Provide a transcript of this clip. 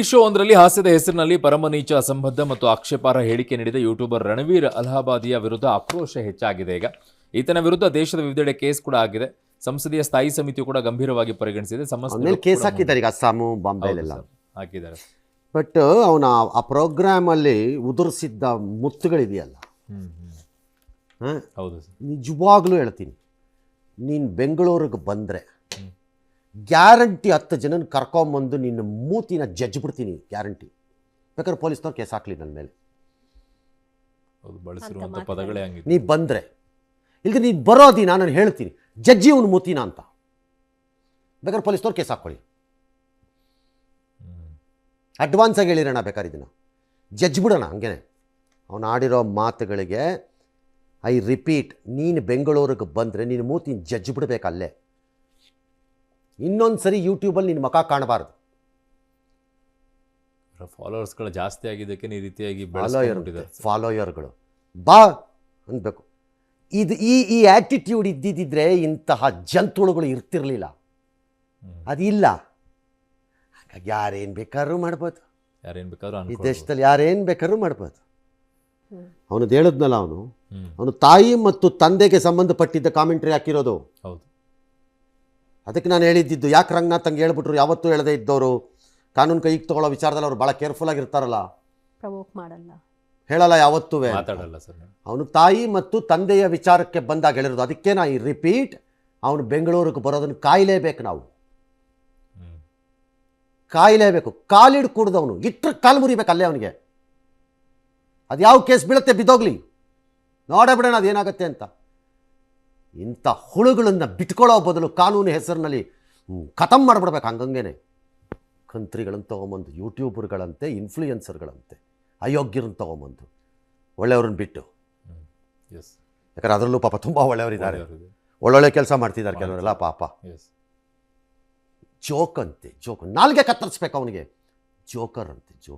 ಈ ಶೋ ಒಂದರಲ್ಲಿ ಹಾಸ್ಯದ ಹೆಸರಿನಲ್ಲಿ ಪರಮನೀಚ ಅಸಂಬದ್ಧ ಮತ್ತು ಆಕ್ಷೇಪಾರ ಹೇಳಿಕೆ ನೀಡಿದ ಯೂಟ್ಯೂಬರ್ ರಣವೀರ್ ಅಲಹಾಬಾದಿಯ ವಿರುದ್ಧ ಆಕ್ರೋಶ ಹೆಚ್ಚಾಗಿದೆ ಈಗ. ಈತನ ವಿರುದ್ಧ ದೇಶದ ವಿವಿಧೆಡೆ ಕೇಸ್ ಕೂಡ ಆಗಿದೆ. ಸಂಸದೀಯ ಸ್ಥಾಯಿ ಸಮಿತಿ ಕೂಡ ಗಂಭೀರವಾಗಿ ಪರಿಗಣಿಸಿದೆ. ಸಮಸ್ಯೆ ಕೇಸ್ ಹಾಕಿದ್ದಾರೆ ಈಗ ಅಸ್ಸಾಮು ಬಾಂಬೆಲೆಲ್ಲ. ಹಾಕಿದ್ದಾರೆ. ಬಟ್ ಅವನ ಆ ಪ್ರೋಗ್ರಾಮ್ ಅಲ್ಲಿ ಉದುರಿಸಿದ್ದ ಮುತ್ತುಗಳಿದೆಯಲ್ಲ? ಹೌದು ಸರ್. ನಿಜವಾಗ್ಲೂ ಹೇಳ್ತೀನಿ. ನೀನ್ ಬೆಂಗಳೂರಿಗೆ ಬಂದರೆ ಗ್ಯಾರಂಟಿ ಹತ್ತು ಜನನ ಕರ್ಕೊಂಬಂದು ನಿನ್ನ ಮೂತಿನ ಜಜ್ಬಿಡ್ತೀನಿ ಗ್ಯಾರಂಟಿ. ಬೇಕಾದ್ರೆ ಪೊಲೀಸ್ನವ್ರು ಕೇಸ್ ಹಾಕ್ಲಿ ನನ್ನ ಮೇಲೆ. ಪದಗಳೇ ನೀ ಬಂದರೆ ಇಲ್ಲಿ ನೀನು ಬರೋದಿ ನಾನು ಹೇಳ್ತೀನಿ ಜಜ್ಜಿ ಅವನು ಮೂತಿನ ಅಂತ. ಬೇಕಾದ್ರೆ ಪೊಲೀಸ್ನವ್ರು ಕೇಸ್ ಹಾಕ್ಕೊಳ್ಳಿ ಅಡ್ವಾನ್ಸ್ ಅಡ್ವಾನ್ಸಾಗಿ ಹೇಳಿರೋಣ ಬೇಕಾದ್ರೆ ಇದನ್ನು. ಜಜ್ ಬಿಡೋಣ ಹಂಗೇನೆ. ಅವನು ಆಡಿರೋ ಮಾತುಗಳಿಗೆ ಐ ರಿಪೀಟ್ ನೀನು ಬೆಂಗಳೂರಿಗೆ ಬಂದರೆ ನೀನು ಮೂತಿನ ಜಜ್ಜಿ ಬಿಡಬೇಕು ಅಲ್ಲೇ. ಇನ್ನೊಂದು ಸರಿ ಯೂಟ್ಯೂಬಲ್ಲಿ ನಿನ್ನ ಮುಖ ಕಾಣಬಾರ್ದು. ಫಾಲೋವರ್ಸ್ಗಳು ಜಾಸ್ತಿ ಆಗಿದ್ದಕ್ಕೆ ಈ ರೀತಿಯಾಗಿ ಫಾಲೋಯರ್ ಫಾಲೋಯರ್ಗಳು ಬಾ ಅನ್ಬೇಕು. ಇದು ಈ ಈ ಆ್ಯಟಿಟ್ಯೂಡ್ ಇದ್ದಿದ್ದರೆ ಇಂತಹ ಜಂತುಳುಗಳು ಇರ್ತಿರ್ಲಿಲ್ಲ. ಅದು ಅದಿಲ್ಲ. ಹಾಗಾಗಿ ಯಾರೇನು ಬೇಕಾದ್ರೂ ಮಾಡ್ಬೋದು. ಯಾರೇನು ಬೇಕಾದ್ರೂ ಈ. ದೇಶದಲ್ಲಿ ಯಾರೇನು ಬೇಕಾದ್ರೂ ಮಾಡ್ಬೋದು. ಅವನದ್ದು ಹೇಳಿದ್ನಲ್ಲ ಅವನು? ಅವನು ತಾಯಿ ಮತ್ತು ತಂದೆಗೆ ಸಂಬಂಧಪಟ್ಟಿದ್ದ ಕಾಮೆಂಟ್ರಿ ಹಾಕಿರೋದು. ಹೌದು. ಅದಕ್ಕೆ ನಾನು ಹೇಳಿದ್ದಿದ್ದು ಯಾಕೆ ರಂಗನಾಥ್ ಹಂಗೆ ಹೇಳ್ಬಿಟ್ರು? ಯಾವತ್ತೂ ಹೇಳದೇ ಇದ್ದವರು. ಕಾನೂನು ಕೈಗೆ ತಗೊಳ್ಳೋ ವಿಚಾರದಲ್ಲಿ ಅವ್ರು ಭಾಳ ಕೇರ್ಫುಲ್ ಆಗಿರ್ತಾರಲ್ಲ. ಪ್ರವೋಕ್ ಮಾಡಲ್ಲ. ಹೇಳಲ್ಲ ಯಾವತ್ತೂ ಮಾತಾಡಲ್ಲ ಸರ್ ಅವನು ತಾಯಿ ಮತ್ತು ತಂದೆಯ ವಿಚಾರಕ್ಕೆ ಬಂದಾಗ ಹೇಳಿರೋದು ಅದಕ್ಕೆ ನಾ ಈ ರಿಪೀಟ್ ಅವನು ಬೆಂಗಳೂರಿಗೆ ಬರೋದನ್ನು ಕಾಯಲೇಬೇಕು ನಾವು. ಕಾಯಲೇಬೇಕು. ಕಾಲಿಡ್ ಅವನು ಇಟ್ಟರೆ ಕಾಲು ಮುರಿಬೇಕು ಅಲ್ಲೇ ಅವನಿಗೆ. ಅದು ಯಾವ ಕೇಸ್ ಬೀಳುತ್ತೆ ಬಿದ್ದೋಗ್ಲಿ. ನೋಡಬಿಡೋಣ ಅದೇನಾಗುತ್ತೆ ಅಂತ. ಇಂಥ ಹುಳುಗಳನ್ನು ಬಿಟ್ಕೊಳ್ಳೋ ಬದಲು ಕಾನೂನು ಹೆಸರಿನಲ್ಲಿ ಖತಮ್ ಮಾಡಿಬಿಡ್ಬೇಕು ಹಂಗಂಗೇನೆ. ಕಂತ್ರಿಗಳನ್ನು ತೊಗೊಂಬಂದು ಯೂಟ್ಯೂಬರ್ಗಳಂತೆ ಇನ್ಫ್ಲೂಯೆನ್ಸರ್ಗಳಂತೆ ಅಯೋಗ್ಯರನ್ನು ತೊಗೊಂಬಂದು ಒಳ್ಳೆಯವ್ರನ್ನ ಬಿಟ್ಟು. ಎಸ್ ಯಾಕಂದ್ರೆ ಅದರಲ್ಲೂ ಪಾಪ ತುಂಬ ಒಳ್ಳೆಯವರಿದ್ದಾರೆ. ಒಳ್ಳೊಳ್ಳೆ ಕೆಲಸ ಮಾಡ್ತಿದ್ದಾರೆ ಕೆಲವರೆಲ್ಲ ಪಾಪ. ಎಸ್ ಜೋಕ್ ಅಂತೆ ಜೋಕ್. ನಾಲ್ಗೆ ಕತ್ತರಿಸ್ಬೇಕು ಅವನಿಗೆ. ಜೋಕರ್ ಅಂತೆ ಜೋಕ್.